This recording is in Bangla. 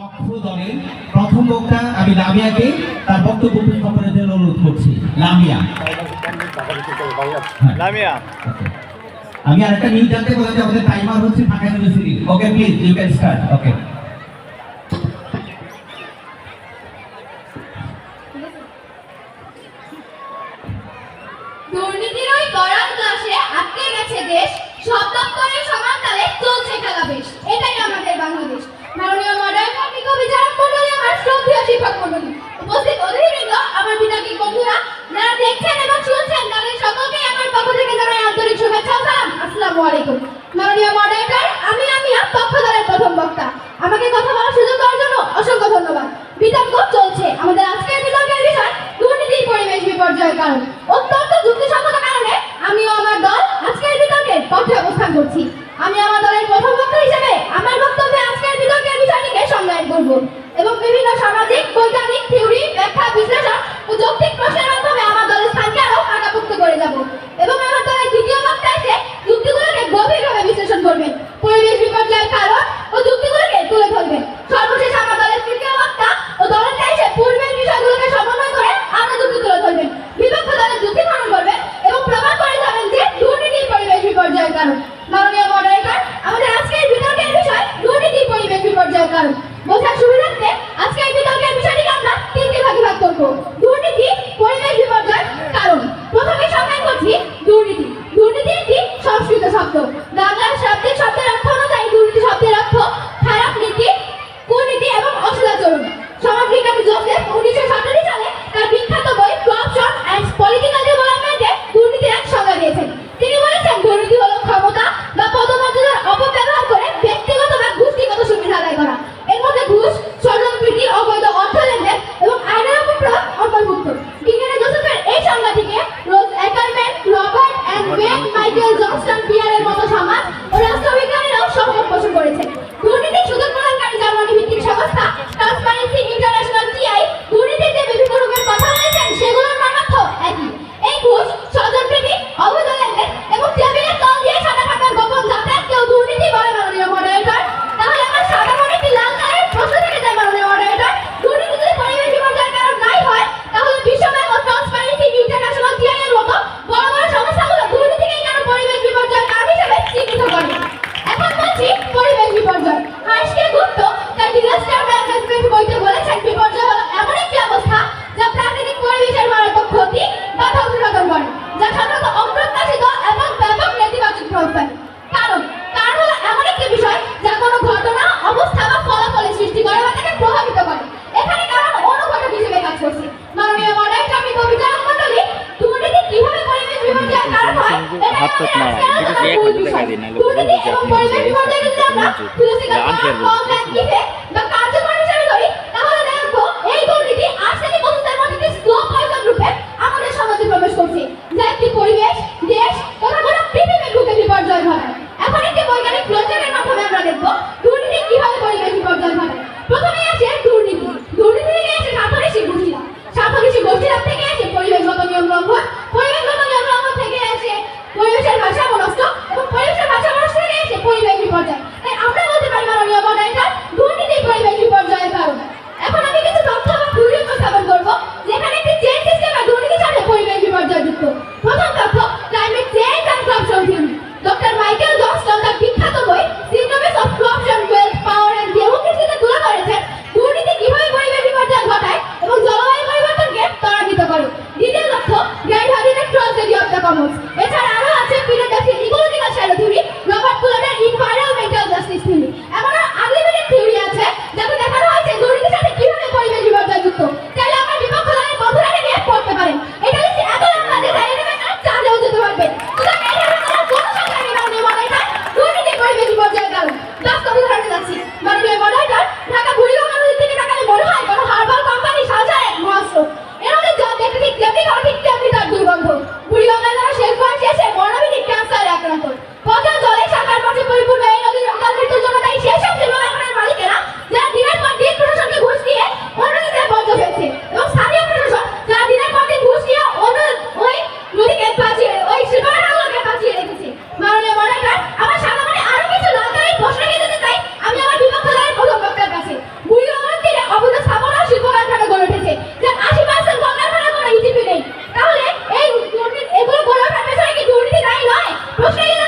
পক্ষ দলের প্রথম বক্তা আমি লামিয়াকে তার বক্তব্য উপস্থাপনের জন্য অনুরোধ করছি। লামিয়া। হ্যাঁ। লামিয়া। আমি আরেকটা নিউজ জানতে বললাম যে আমাদের টাইমার হচ্ছে Dhaka university okay please you can start okay. দুর্নীতির ওই গরম ক্লাসে আটকে গেছে দেশ। সব দপ্তরের দেখছেন এবং শুনছেন তাদের সকলকে আমার পক্ষ থেকে জানাই আন্তরিক শুভেচ্ছা সালাম। আসসালামু আলাইকুম। মাননীয় মডারেটর আমি আমিয়া পক্ষ দলের প্রথম বক্তা। আমাকে কথা বলার সুযোগ দেওয়ার জন্য অসংখ্য ধন্যবাদ। বিতর্ক চলছে। আমাদের আজকের বিতর্কের বিষয়, দুর্নীতির পরিবেশ বিপর্যয়ের কারণ। অত্যন্ত যুক্তিসঙ্গত কারণে আমিও আমার দল আজকের বিতর্কের পক্ষে অবস্থান করছি। হাত টাত না ঠিক আছে এক হাজার টাকা দিন আপনি আনফেয়ার বলবেন Okay.